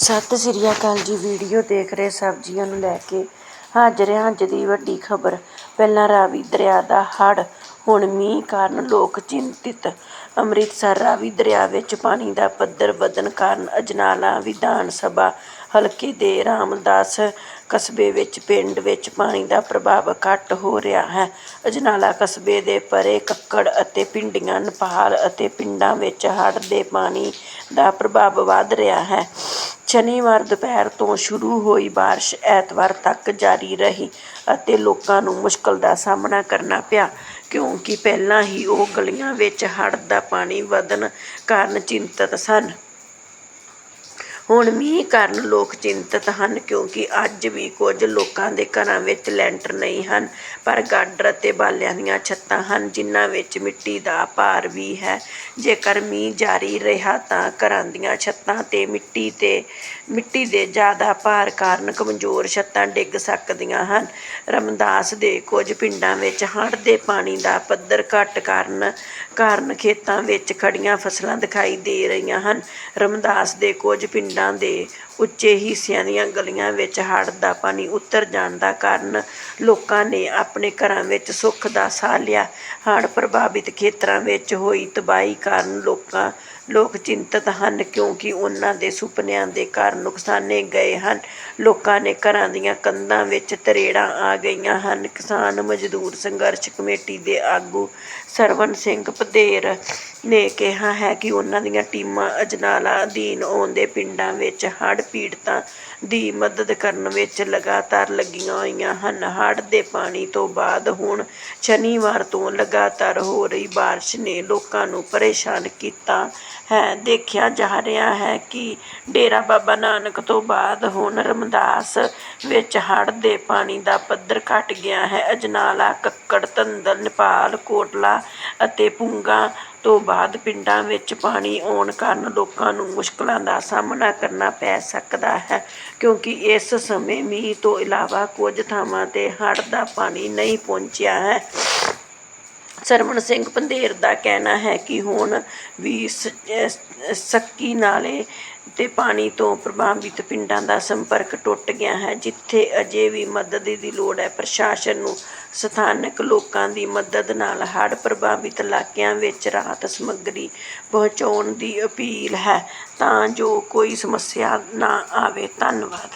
ਸਤਿ ਸ੍ਰੀ ਅਕਾਲ ਜੀ, ਵੀਡੀਓ ਦੇਖ ਰਹੇ ਸਬਜ਼ੀਆਂ ਨੂੰ ਲੈ ਕੇ ਹਾਜ਼ਰ ਹਾਂ ਅੱਜ ਦੀ ਵੱਡੀ ਖਬਰ। ਪਹਿਲਾਂ ਰਾਵੀ ਦਰਿਆ ਦਾ ਹੜ੍ਹ, ਹੁਣ ਮੀਂਹ ਕਾਰਨ ਲੋਕ ਚਿੰਤਿਤ। ਅੰਮ੍ਰਿਤਸਰ ਰਾਵੀ ਦਰਿਆ ਵਿੱਚ ਪਾਣੀ ਦਾ ਪੱਧਰ ਵਧਣ ਕਾਰਨ ਅਜਨਾਲਾ ਵਿਧਾਨ ਸਭਾ ਹਲਕੇ ਦੇ ਰਾਮਦਾਸ ਕਸਬੇ ਵਿੱਚ, ਪਿੰਡ ਵਿੱਚ ਪਾਣੀ ਦਾ ਪ੍ਰਭਾਵ ਘੱਟ ਹੋ ਰਿਹਾ ਹੈ। ਅਜਨਾਲਾ ਕਸਬੇ ਦੇ ਪਰੇ ਕੱਕੜ ਅਤੇ ਪਿੰਡੀਆਂ, ਨਪਾਲ ਅਤੇ ਪਿੰਡਾਂ ਵਿੱਚ ਹੜ੍ਹ ਦੇ ਪਾਣੀ ਦਾ ਪ੍ਰਭਾਵ ਵੱਧ ਰਿਹਾ ਹੈ। ਸ਼ਨੀਵਾਰ ਦੁਪਹਿਰ ਤੋਂ ਸ਼ੁਰੂ ਹੋਈ ਬਾਰਿਸ਼ ਐਤਵਾਰ ਤੱਕ ਜਾਰੀ ਰਹੀ ਅਤੇ ਲੋਕਾਂ ਨੂੰ ਮੁਸ਼ਕਲ ਦਾ ਸਾਹਮਣਾ ਕਰਨਾ ਪਿਆ, ਕਿਉਂਕਿ ਪਹਿਲਾਂ ਹੀ ਉਹ ਗਲੀਆਂ ਵਿੱਚ ਹੜ੍ਹ ਦਾ ਪਾਣੀ ਵਧਣ ਕਾਰਨ ਚਿੰਤਤ ਸਨ। ਹੁਣ ਮੀਂਹ ਕਾਰਨ ਲੋਕ ਚਿੰਤਤ ਹਨ ਕਿਉਂਕਿ ਅੱਜ ਵੀ ਕੁਝ ਲੋਕਾਂ ਦੇ ਘਰਾਂ ਵਿੱਚ ਲੈਂਟਰ ਨਹੀਂ ਹਨ, ਪਰ ਗਾਡਰ ਅਤੇ ਬਾਲਿਆਂ ਦੀਆਂ ਛੱਤਾਂ ਹਨ, ਜਿਨ੍ਹਾਂ ਵਿੱਚ ਮਿੱਟੀ ਦਾ ਭਾਰ ਵੀ ਹੈ। ਜੇਕਰ ਮੀਂਹ ਜਾਰੀ ਰਿਹਾ ਤਾਂ ਘਰਾਂ ਦੀਆਂ ਛੱਤਾਂ ਤੇ ਮਿੱਟੀ ਤੇ, ਮਿੱਟੀ ਦੇ ਜ਼ਿਆਦਾ ਭਾਰ ਕਾਰਨ ਕਮਜ਼ੋਰ ਛੱਤਾਂ ਡਿੱਗ ਸਕਦੀਆਂ ਹਨ। ਰਮਦਾਸ ਦੇ ਕੁਝ ਪਿੰਡਾਂ ਵਿੱਚ ਹੜ੍ਹ ਦੇ ਪਾਣੀ ਦਾ ਪੱਧਰ ਘੱਟ ਕਾਰਨ ਕਾਰਨ ਖੇਤਾਂ ਵਿੱਚ ਖੜੀਆਂ ਫਸਲਾਂ ਦਿਖਾਈ ਦੇ ਰਹੀਆਂ ਹਨ। ਰਮਦਾਸ ਦੇ ਕੁਝ ਪਿੰਡਾਂ ਦੇ ਉੱਚੇ ਹਿੱਸਿਆਂ ਦੀਆਂ ਗਲੀਆਂ ਵਿੱਚ ਹੜ੍ਹ ਦਾ ਪਾਣੀ ਉਤਰ ਜਾਣ ਦਾ ਕਾਰਨ ਲੋਕਾਂ ਨੇ ਆਪਣੇ ਘਰਾਂ ਵਿੱਚ ਸੁੱਖ ਦਾ ਸਾਹ ਲਿਆ। ਹੜ੍ਹ ਪ੍ਰਭਾਵਿਤ ਖੇਤਰਾਂ ਵਿੱਚ ਹੋਈ ਤਬਾਹੀ ਕਾਰਨ ਲੋਕਾਂ, ਲੋਕ ਚਿੰਤਤ ਹਨ ਕਿਉਂਕਿ ਉਹਨਾਂ ਦੇ ਸੁਪਨਿਆਂ ਦੇ ਘਰ ਨੁਕਸਾਨੇ ਗਏ ਹਨ। ਲੋਕਾਂ ਨੇ ਘਰਾਂ ਦੀਆਂ ਕੰਧਾਂ ਵਿੱਚ ਤਰੇੜਾਂ ਆ ਗਈਆਂ ਹਨ। ਕਿਸਾਨ ਮਜ਼ਦੂਰ ਸੰਘਰਸ਼ ਕਮੇਟੀ ਦੇ ਆਗੂ ਸਰਵਨ ਸਿੰਘ ਪਧੇਰ ਨੇ ਕਿਹਾ ਹੈ ਕਿ ਉਹਨਾਂ ਦੀਆਂ ਟੀਮਾਂ ਅਜਨਾਲਾ ਅਧੀਨ ਆਉਂਦੇ ਪਿੰਡਾਂ ਵਿੱਚ ਹੜ੍ਹ ਪੀੜਤਾਂ ਦੀ ਮਦਦ ਕਰਨ ਵਿੱਚ ਲਗਾਤਾਰ ਲੱਗੀਆਂ ਹੋਈਆਂ ਹਨ। ਹੜ੍ਹ ਦੇ ਪਾਣੀ ਤੋਂ ਬਾਅਦ ਹੁਣ ਸ਼ਨੀਵਾਰ ਤੋਂ ਲਗਾਤਾਰ ਹੋ ਰਹੀ ਬਾਰਿਸ਼ ਨੇ ਲੋਕਾਂ ਨੂੰ ਪਰੇਸ਼ਾਨ ਕੀਤਾ ਹੈ। ਦੇਖਿਆ ਜਾ ਰਿਹਾ ਹੈ ਕਿ ਡੇਰਾ ਬਾਬਾ ਨਾਨਕ ਤੋਂ ਬਾਅਦ ਹੁਣ ਰਮਦਾਸ ਵਿੱਚ ਹੜ੍ਹ ਦੇ ਪਾਣੀ ਦਾ ਪੱਧਰ ਘਟ ਗਿਆ ਹੈ। ਅਜਨਾਲਾ, ਕੱਕੜ ਧੰਦਲ ਨੇਪਾਲ, ਕੋਟਲਾ ਅਤੇ ਪੁੰਗਾ ਤੋਂ ਬਾਅਦ ਪਿੰਡਾਂ ਵਿੱਚ ਪਾਣੀ ਆਉਣ ਕਾਰਨ ਲੋਕਾਂ ਨੂੰ ਮੁਸ਼ਕਲਾਂ ਦਾ ਸਾਹਮਣਾ ਕਰਨਾ ਪੈ ਸਕਦਾ ਹੈ, ਕਿਉਂਕਿ ਇਸ ਸਮੇਂ ਮੀਂਹ ਤੋਂ ਇਲਾਵਾ ਕੁਝ ਥਾਵਾਂ ਤੇ ਹੜ੍ਹ ਦਾ ਪਾਣੀ ਨਹੀਂ ਪਹੁੰਚਿਆ ਹੈ। ਸਰਵਣ ਸਿੰਘ ਪੰਧੇਰ ਦਾ ਕਹਿਣਾ ਹੈ ਕਿ ਹੁਣ ਵੀ ਸੱਕੀ ਨਾਲੇ ਤੇ ਪਾਣੀ ਤੋਂ ਪ੍ਰਭਾਵਿਤ ਪਿੰਡਾਂ ਦਾ ਸੰਪਰਕ ਟੁੱਟ ਗਿਆ ਹੈ, ਜਿੱਥੇ ਅਜੇ ਵੀ ਮਦਦ ਦੀ ਲੋੜ ਹੈ। ਪ੍ਰਸ਼ਾਸਨ ਨੂੰ ਸਥਾਨਕ ਲੋਕਾਂ ਦੀ ਮਦਦ ਨਾਲ ਹੜ੍ਹ ਪ੍ਰਭਾਵਿਤ ਇਲਾਕਿਆਂ ਵਿੱਚ ਰਾਹਤ ਸਮੱਗਰੀ ਪਹੁੰਚਾਉਣ ਦੀ ਅਪੀਲ ਹੈ। ਤਾਂ ਜੋ ਕੋਈ ਸਮੱਸਿਆ ਨਾ ਆਵੇ, ਧੰਨਵਾਦ।